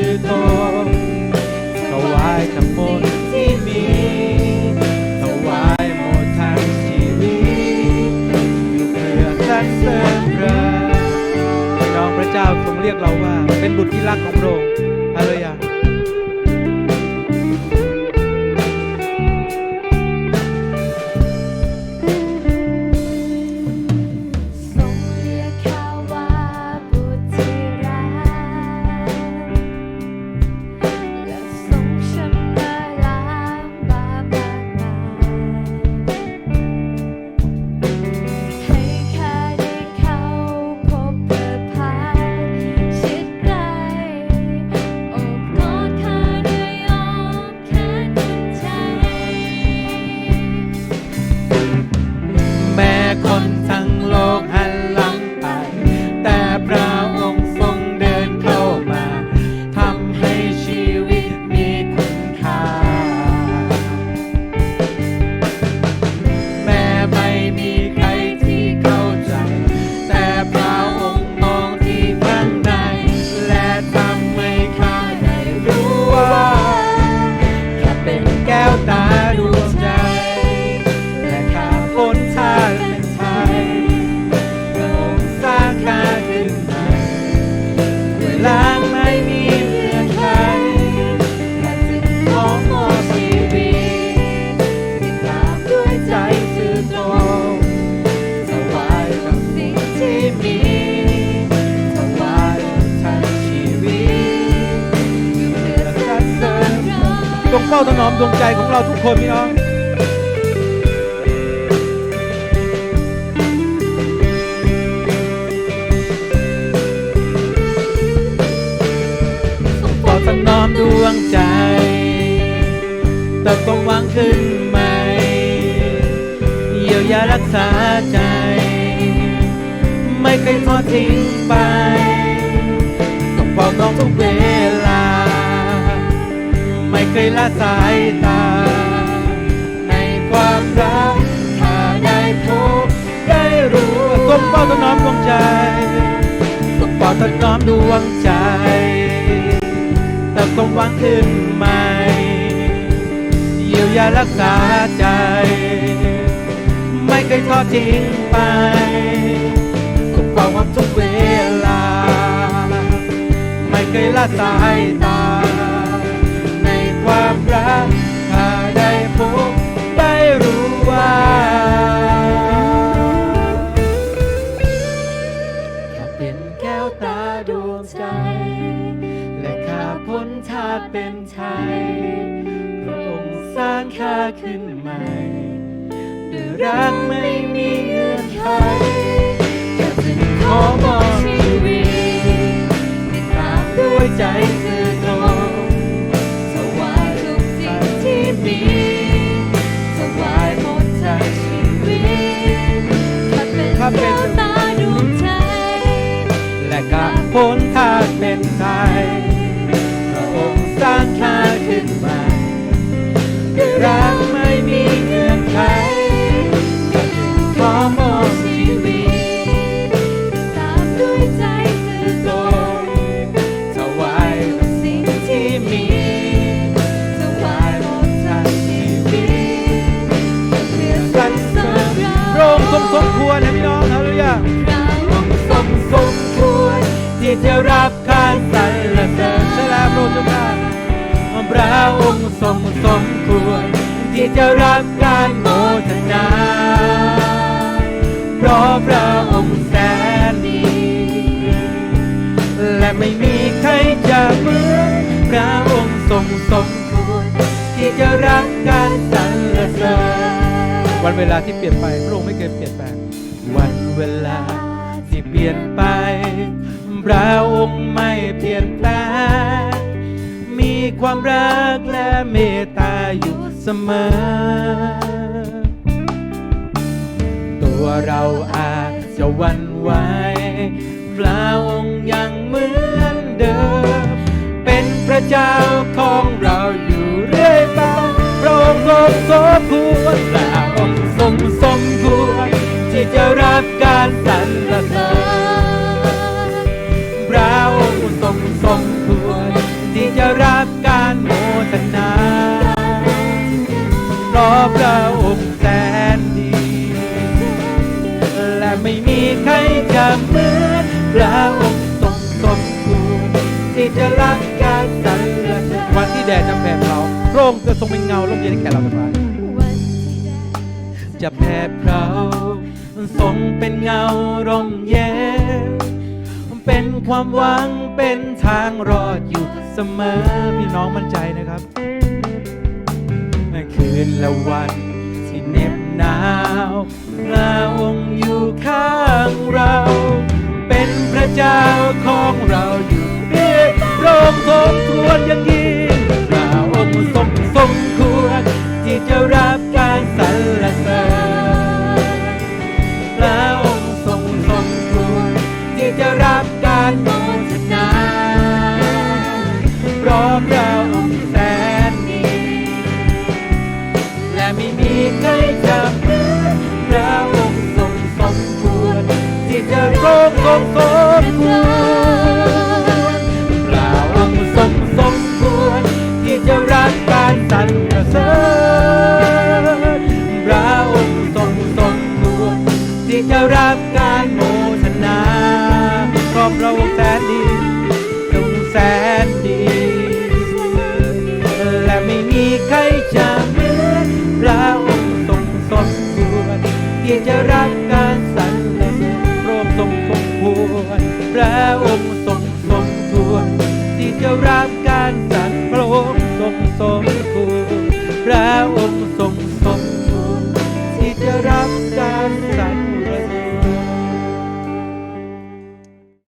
ือตรงถวายทั้งหมดที่มีถวายหมดทั้งชีวิตอยู่เพื่อสรรเสริญพระพี่น้องพระเจ้าทรงเรียกเราว่าเป็นบุตรที่รักของพระองค์ แก้วตา ของเราทุกคนพี่น้องต่อถนอมดวงใจเติบโตวังขึ้นใหม่เยียวยารักษาใจ ไม่เคยทอดทิ้งไปต้องเฝ้าต้องทุกเวล ไม่เคยละสายตา ในความรักถ้าได้พบได้รู้ทรงเฝ้าถนอมดวงใจทรงเฝ้าถนอมดวงใจเติมความหวังขึ้นใหม่เยียวยารักษาใจ ไม่เคยทอดทิ้งไปทรงเฝ้าความทุกเวลา ไม่เคยละสายตา รักไม่มีเงื่อนไขข้าจึงขอมอบชีวิตติดตามด้วยใจสื่อตรงถวายทุกสิ่งที่มีถวายหมดทั้งชีวิตข้าเป็นแก้วตาดวงใจ และข้าพ้นทาเป็นไทย สมควร ที่จะรับการโมทนา เพราะพระองค์แสนดีและไม่มีใครจะเหมือนพระองค์ทรงสมควร ที่จะรับการสรรเสริญวันเวลาที่เปลี่ยนไปพระองค์ไม่เคยเปลี่ยนแปลงวันเวลาที่เปลี่ยนไป พระองค์ไม่เปลี่ยนแปลงมีความรักและเมต อยู่เสมอ ตัวเราอาจจะวันไหวพระองค์ยังเหมือนเดิม เป็นพระเจ้าของเราอยู่เรื่อยไปพระองค์ทรงสมควรพระองค์ทรงสมควรที่จะรับการสรรเสริญ ไม่มีใครจะเหมือนพระองค์ทรงสมควรที่จะรับการสรรเสริญวันที่แดดจะแผดเราพระองค์จะทรงเป็นเงาร่มเย็นให้แก่เราทั้งหลายวันที่แดดจะแผดเราทรงเป็นเงาร่มเย็นเป็นความหวังเป็นทางรอดอยู่เสมอพี่น้องมั่นใจนะครับคืนและวันที่เน็บ หนาวพระองค์อยู่ข้างเรา สมสมควรเปล่าองสมสมควรที่จะรักการสั่น พระองค์